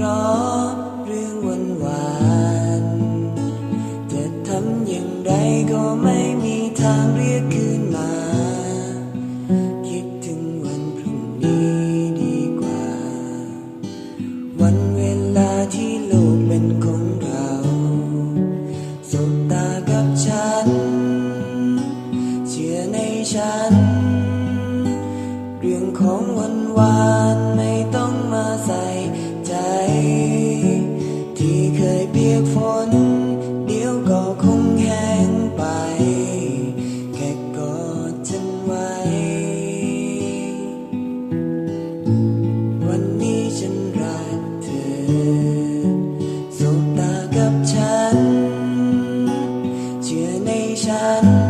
เราะเรื่องวันวานจะทำอย่างไรก็ไม่มีทางเรียกคืนมา คิดถึงวันพรุ่งนี้ดีกว่า วันเวลาที่โลกเป็นของเราสบตากับฉัน เชื่อในฉัน เรื่องของวันวาน done.